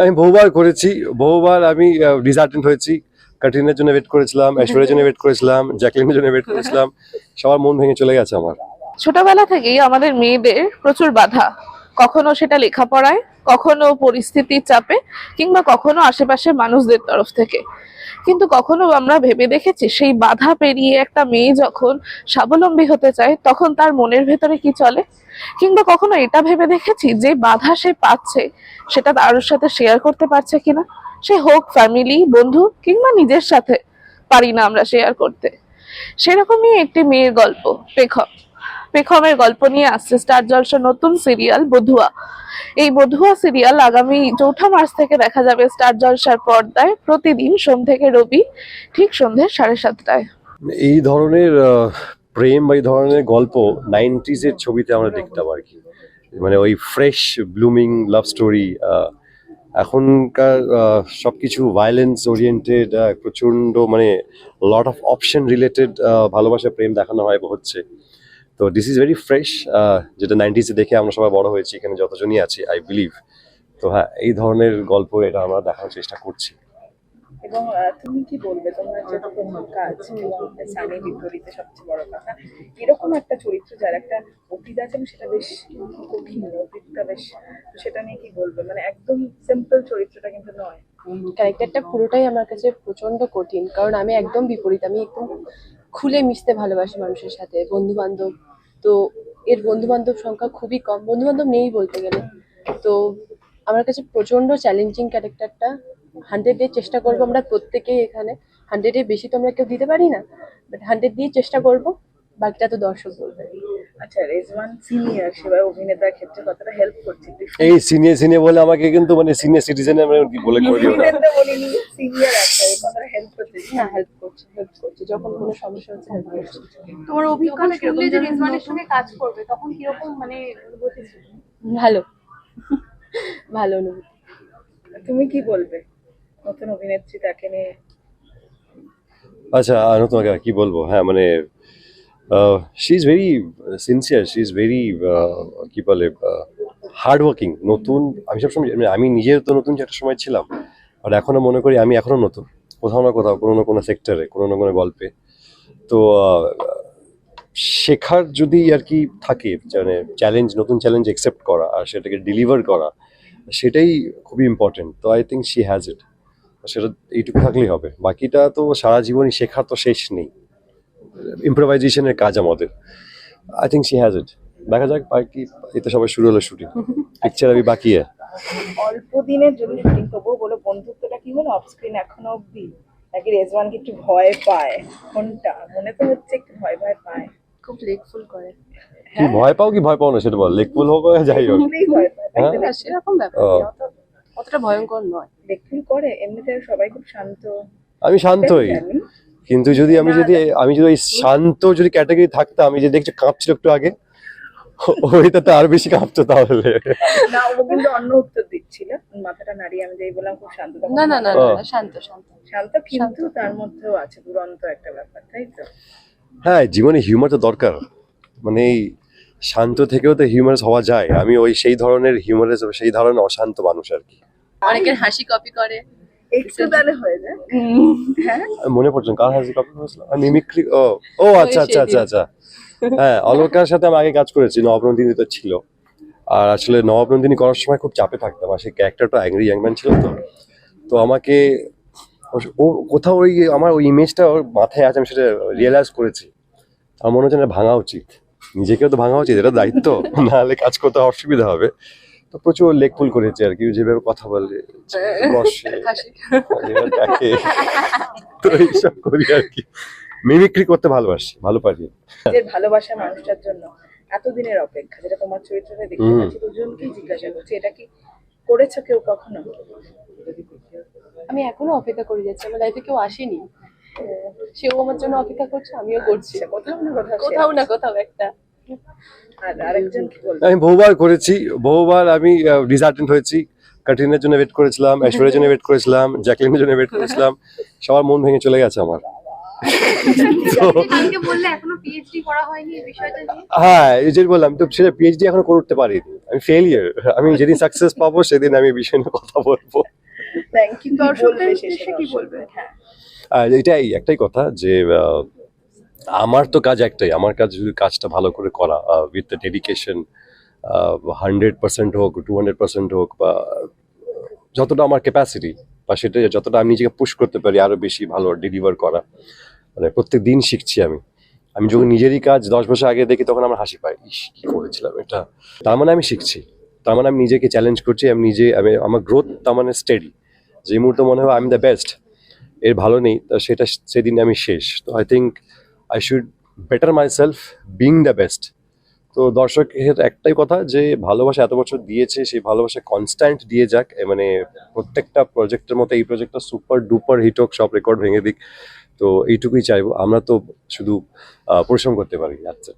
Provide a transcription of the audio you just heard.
আমি বহুবার করেছি, বহুবার আমি ডিসার্টেন্ট হয়েছি। কাটরিনার জন্য ওয়েট করেছিলাম, ঐশ্বরের জন্য ওয়েট করেছিলাম, জ্যাকলিনের জন্য ওয়েট করেছিলাম। সবার মন ভেঙে চলে গেছে আমার। ছোটবেলা থেকেই আমাদের মেয়েদের প্রচুর বাধা। কখনো সেটা লেখাপড়ায়, কখনো পরিস্থিতির চাপে, কিংবা কখনো আশেপাশের মানুষদের তরফ থেকে। কিন্তু কখনো আমরা ভেবে দেখেছি, সেই বাধা পেরিয়ে একটা মেয়ে যখন স্বাবলম্বী হতে চায়, তখন তার মনের ভেতরে কি চলে? কিংবা কখনো এটা ভেবে দেখেছি যে বাধা সে পাচ্ছে, সেটা তার সাথে শেয়ার করতে পারছে কিনা? সে হোক ফ্যামিলি বন্ধু, কিংবা নিজের সাথে, পারি না আমরা শেয়ার করতে। সেরকমই একটি মেয়ের গল্প, পেখম। পেখমের গল্প নিয়ে আসছে স্টার জলসার নতুন সিরিয়াল বধুয়া। এই বধুয়া সিরিয়াল আগামী চৌঠা মার্চ থেকে দেখা যাবে স্টার জলসার পর্দায়। প্রতিদিন সোম থেকে রবি ঠিক সন্ধ্যে সাড়ে সাতটায়। এই ধরনের প্রেম বা এই ধরনের গল্প নাইনটিজ এর ছবিতে আমরা দেখতাম আর কি। মানে ওই ফ্রেশ ব্লুমিং লাভ স্টোরি এখনকার আহ, সবকিছু ভায়োলেন্স ওরিয়েন্টেড প্রচণ্ড মানে লট অফ অপশন রিলেটেড ভালোবাসা প্রেম দেখানো হয় হচ্ছে। তো দিস ইজ ভেরি ফ্রেশ যেটা নাইনটিজে দেখে আমরা সবাই বড় হয়েছি এখানে যতজনই আছি আই বিলিভ তো হ্যাঁ এই ধরনের গল্প এটা আমরা দেখানোর চেষ্টা করছি। এবং তুমি কি বলবে তোমার যে প্রথম কাজ এবং স্বামী বিপরীতে সবচেয়ে বড় কথা এরকম একটা চরিত্র যার একটা অতীত আছে সেটা বেশ কঠিন অতীতটা বেশ তো সেটা নিয়ে কি বলবে? মানে একদম সিম্পল চরিত্রটা কিন্তু নয়। ক্যারেক্টারটা পুরোটাই আমার কাছে প্রচণ্ড কঠিন কারণ আমি একদম বিপরীত আমি একদম খুলে মিশতে ভালোবাসে মানুষের সাথে বন্ধু বান্ধব তো এর বন্ধু বান্ধব সংখ্যা খুবই কম। বন্ধু বান্ধব নেই বলতে গেলে। তো আমার কাছে প্রচণ্ড চ্যালেঞ্জিং ক্যারেক্টারটা হান্ড্রেড দিয়ে চেষ্টা করব আমরা প্রত্যেকেই এখানে। হান্ড্রেড হান্ড্রেডের বেশি তো আমরা কেউ দিতে পারি না। বাট হান্ড্রেড দিয়ে চেষ্টা করব। বাকিটা তো দর্শক বলবে। আচ্ছা রেজওয়ান সিনিয়র সেবার অভিনেতার ক্ষেত্রে কতটা হেল্প করছে? এই সিনিয়র সিনিয়র বলে আমাকে কিন্তু মানে সিনিয়র সিটিজেন আমরা কি বলে করে দিও না সিনিয়র হেল্প করছে? হ্যাঁ হেল্প করছে হেল্প করছে যখন কোনো সমস্যা হচ্ছে হেল্প করছে। তোমার অভিজ্ঞতা শুনলে যে রেজওয়ানের সঙ্গে কাজ করবে তখন কীরকম মানে অনুভূতি ছিল? ভালো। ভালো অনুভূতি। তুমি কি বলবে? নতুন অভিনেত্রী তাকে নিয়ে? আচ্ছা আমি তোমাকে কি বলব? হ্যাঁ মানে she is very sincere she is very কি বলে হার্ড ওয়ার্কিং নতুন। আমি সবসময় মানে আমি নিজের তো নতুন একটা সময় ছিলাম আর এখনও মনে করি আমি এখনও নতুন। কোথাও না কোথাও কোনো না কোনো সেক্টরে কোনো না কোনো গল্পে। তো শেখার যদি আর কি থাকে মানে চ্যালেঞ্জ নতুন চ্যালেঞ্জ অ্যাকসেপ্ট করা আর সেটাকে ডেলিভার করা সেটাই খুবই ইম্পর্টেন্ট তো I think she has it সেটা এইটুকু থাকলেই হবে। বাকিটা তো সারা জীবনই শেখার তো শেষ নেই। ইম্প্রোভাইজেশনের কাজ আমাদের। I think she has it দেখা যাক বাকি এতে সবাই শুরু হলো শুটিং পিকচার আমি বাকি है অল্প দিনের জন্য শুটিং তবুও বলে বন্ধুত্বটা কি হলো? অফ স্ক্রিন এখনও অব্দি নাকি রেজওয়ান কি একটু ভয় পায়? কোনটা? মনে তো হচ্ছে একটু ভয় ভয় পায়। খুব লেকফুল করে। কি ভয় পাও কি ভয় পাও না সেটা বল। লেকফুল হোক যাই হোক। তো? হ্যাঁ। সেরকম ব্যাপার অতটা ভয়ঙ্কর নয়। দেখুন করে এমনিতে সবাই খুব শান্ত। আমি শান্তই। কিন্তু যদি আমি যদি আমি যদি ওই শান্ত যদি ক্যাটাগরি থাকতাম আমি যে দেখছি কাঁপছিল একটু আগে। ওইটা তো আর বেশি কাঁপতো তাহলে। না ও কিন্তু অন্য উত্তর দিচ্ছিল। মাথাটা নাড়িয়ে আমি যেই বললাম খুব শান্ত না না না শান্ত শান্ত। শান্ত কিন্তু তার মধ্যেও আছে দুরন্ত একটা ব্যাপার তাই তো? হ্যাঁ জীবনে হিউমার তো দরকার। মানে এই শান্ত থেকেও তো হিউমারাস হওয়া যায়। আমি ওই সেই ধরনের হিউমারাস সেই ধরনের অশান্ত মানুষ আর কি। অনেকের হাসি কপি করে। হয়ে হ্যাঁ? মনে পড়ছে না, কার হাসি কপি করেছিল? মিমিক্রি ও ও আচ্ছা আচ্ছা আচ্ছা আচ্ছা। হ্যাঁ অলকার সাথে আমি আগে কাজ করেছি নবনন্দিনী তো ছিল। আর আসলে নবনন্দিনী করার সময় খুব চাপে থাকতাম আর সেই ক্যারেক্টারটা অ্যাংরি ইয়াংম্যান ছিল তো। তো আমাকে ও- কোথাও ওই আমার ওই ইমেজটা ওর মাথায় আছে আমি সেটা রিয়েলাইজ করেছি। আমার মনে হচ্ছে না ভাঙা উচিত। নিজেকেও তো ভাঙা উচিত এটা দায়িত্ব। নাহলে কাজ করতে অসুবিধা হবে। তো প্রচুর লেকফুল করেছে আর কি যেভাবে কথা বলে বসে হাসি। দেখে তো এইসব করি আর কি। মিমিক্রি করতে ভালোবাসি ভালো পারি। ভালোবাসা মানুষটার জন্য এতদিনের অপেক্ষা যেটা তোমার চরিত্রটা দেখতে পাচ্ছি দুজনকেই জিজ্ঞাসা করছি এটা কি করেছ কেউ কখনো? আমি এখনও অপেক্ষা করে যাচ্ছি আমার লাইফে কেউ আসেনি। সেও আমার জন্য অপেক্ষা করছে আমিও করছি। কোথাও না কোথাও কোথাও না কোথাও একটা। আর আরেকজন কি বলব? আমি বহুবার করেছি বহুবার আমি ডিসার্টেন্ট হয়েছি। কাটরিনের জন্য ওয়েট করেছিলাম ঐশ্বর্যের জন্য ওয়েট করেছিলাম জ্যাকলিনের জন্য ওয়েট করেছিলাম সবার মন ভেঙে চলে গেছে আমার। কালকে বললে এখনও পিএইচডি করা হয়নি এই বিষয়টা নিয়ে? হ্যাঁ এই যে বললাম তো সেটা পিএইচডি এখনও করতে পারিনি। আমি ফেলিয়ার আমি যেদিন সাকসেস পাবো সেদিন আমি এই বিষয় নিয়ে কথা বলব? হ্যাঁ। আর এটাই একটাই কথা যে আমার তো কাজ একটাই। আমার কাজ শুধু কাজটা ভালো করে করা with the dedication hundred percent হোক টু হান্ড্রেড পার্সেন্ট হোক বা যতটা আমার ক্যাপাসিটি বা সেটা যতটা আমি নিজেকে পুশ করতে পারি আরও বেশি ভালো ডেলিভার করা। মানে প্রত্যেক দিন শিখছি আমি। আমি যখন নিজেরই কাজ দশ বছর আগে দেখি তখন আমার হাসি পায়, ইস, কি করেছিলাম এটা? তার মানে আমি শিখছি। তার মানে আমি নিজেকে চ্যালেঞ্জ করছি, আমি নিজে, আমি, আমার গ্রোথ তার মানে স্টেডি যে মুহূর্তে মনে হয় আই এম দ্য বেস্ট এর ভালো নেই, তা সেটা, সেদিন আমি শেষ। তো I think I should better myself being the best তো দর্শকের একটাই কথা যে ভালোবাসা এত বছর দিয়েছে, সেই ভালোবাসা কনস্ট্যান্ট দিয়ে যাক মানে প্রত্যেকটা প্রজেক্টের মতো এই প্রজেক্টটা সুপার ডুপার হিট হোক, সব রেকর্ড ভেঙে দিক। তো এইটুকুই চাইব। আমরা তো শুধু পরিশ্রম করতে পারি আচ্ছা